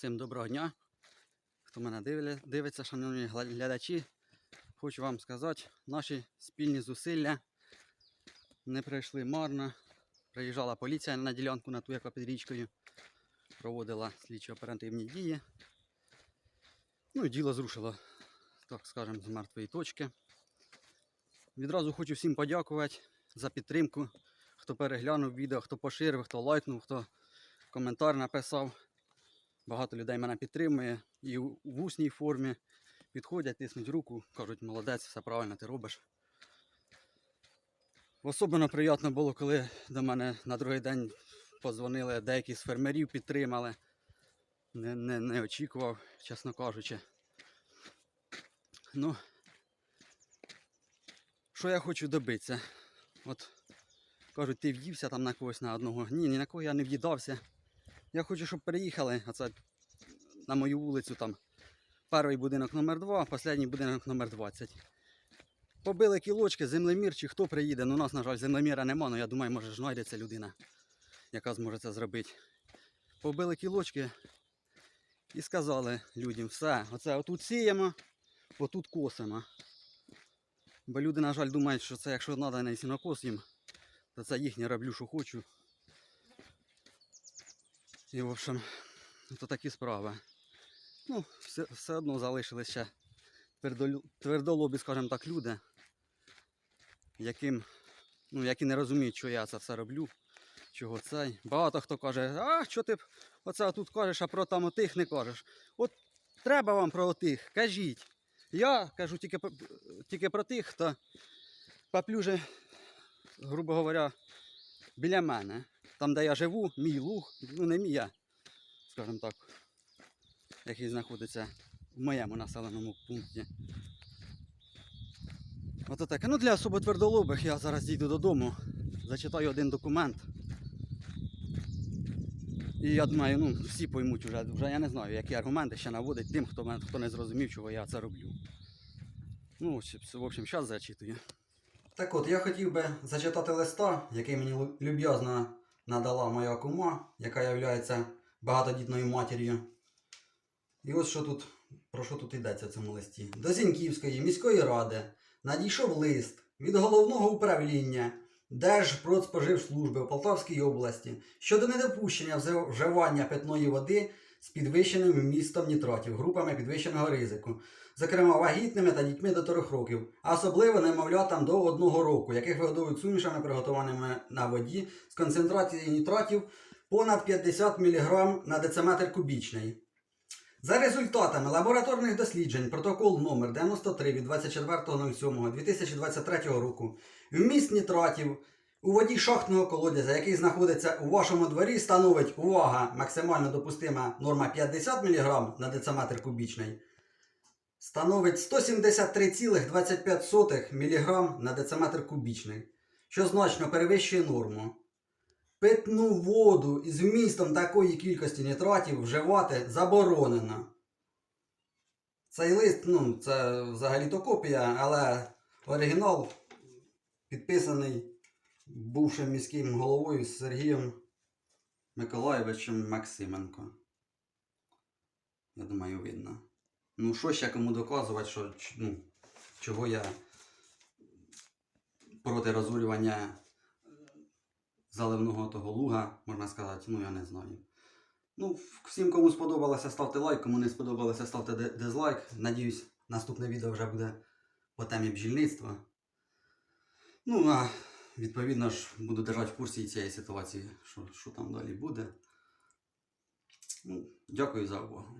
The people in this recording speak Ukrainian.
Всім доброго дня. Хто мене дивиться, шановні глядачі, хочу вам сказати, наші спільні зусилля не пройшли марно. Приїжджала поліція на ділянку на ту, яка під річкою, проводила слідчо-оперативні дії. Ну і діло зрушило, так скажемо, з мертвої точки. Відразу хочу всім подякувати за підтримку, хто переглянув відео, хто поширив, хто лайкнув, хто коментар написав. Багато людей мене підтримує і в усній формі підходять, тиснуть руку, кажуть, молодець, все правильно ти робиш. Особливо приємно було, коли до мене на другий день подзвонили, деякі з фермерів підтримали. Не, не, не очікував, чесно кажучи. Ну, що я хочу добитися? От кажуть, ти в'ївся там на когось на одного. Ні, ні на кого я не в'їдався. Я хочу, щоб переїхали. Оце на мою вулицю там. Перший будинок номер 2, останній будинок номер 20. Побили кілочки, землемір чи хто приїде. Ну, у нас, на жаль, землеміра нема, але я думаю, може знайдеться людина, яка зможе це зробити. Побили кілочки і сказали людям, все, оце отут сіємо, отут косимо. Бо люди, на жаль, думають, що це якщо треба на сінокос їм, то це їхнє роблю, що хочу. І, в общем, то такі справи. Ну, все, все одно залишились ще твердолю- твердолобі, скажімо так, люди, яким, ну, які не розуміють, що я це все роблю, чого цей. Багато хто каже, а що ти оце тут кажеш, а про там отих не кажеш. От треба вам про отих, кажіть. Я кажу тільки, тільки про тих, хто поплюже, грубо говоря, біля мене. Там, де я живу, мій луг, ну не мій я, скажімо так, який знаходиться в моєму населеному пункті. Ото таке. Ну для особо твердолобих я зараз дійду додому, зачитаю один документ. І я думаю, ну всі поймуть вже, вже я не знаю, які аргументи ще наводить тим, хто, хто не зрозумів, чого я це роблю. Ну, в общем, зараз зачитую. Так от, я хотів би зачитати листа, який мені люб'язно надала моя кума, яка є багатодітною матір'ю. І ось що тут, про що тут йдеться в цьому листі. До Зіньківської міської ради надійшов лист від головного управління Держпродспоживслужби в Полтавській області щодо недопущення вживання питної води з підвищеним вмістом нітратів групами підвищеного ризику, зокрема вагітними та дітьми до 3 років, а особливо немовлятам до 1 року, яких вигодовують сумішами, приготованими на воді з концентрацією нітратів понад 50 мг на дециметр кубічний. За результатами лабораторних досліджень протокол номер 93 від 24.07.2023 року вміст нітратів у воді шахтного колодязя, який знаходиться у вашому дворі, становить увага максимально допустима норма 50 мг на дециметр кубічний, становить 173,25 мг на дециметр кубічний, що значно перевищує норму. Питну воду із вмістом такої кількості нітратів вживати заборонено. Цей лист, ну, це взагалі-то копія, але оригінал підписаний бувшим міським головою Сергієм Миколаєвичем Максименко. Я думаю, видно. Ну, що ще кому доказувати, що ну, чого я проти розорювання заливного того луга, можна сказати, ну я не знаю. Ну, всім, кому сподобалося, ставте лайк, кому не сподобалося, ставте дизлайк. Надіюсь, наступне відео вже буде по темі бджільництва. Ну, а відповідно ж буду держати в курсі цієї ситуації, що, що там далі буде. Ну, дякую за увагу.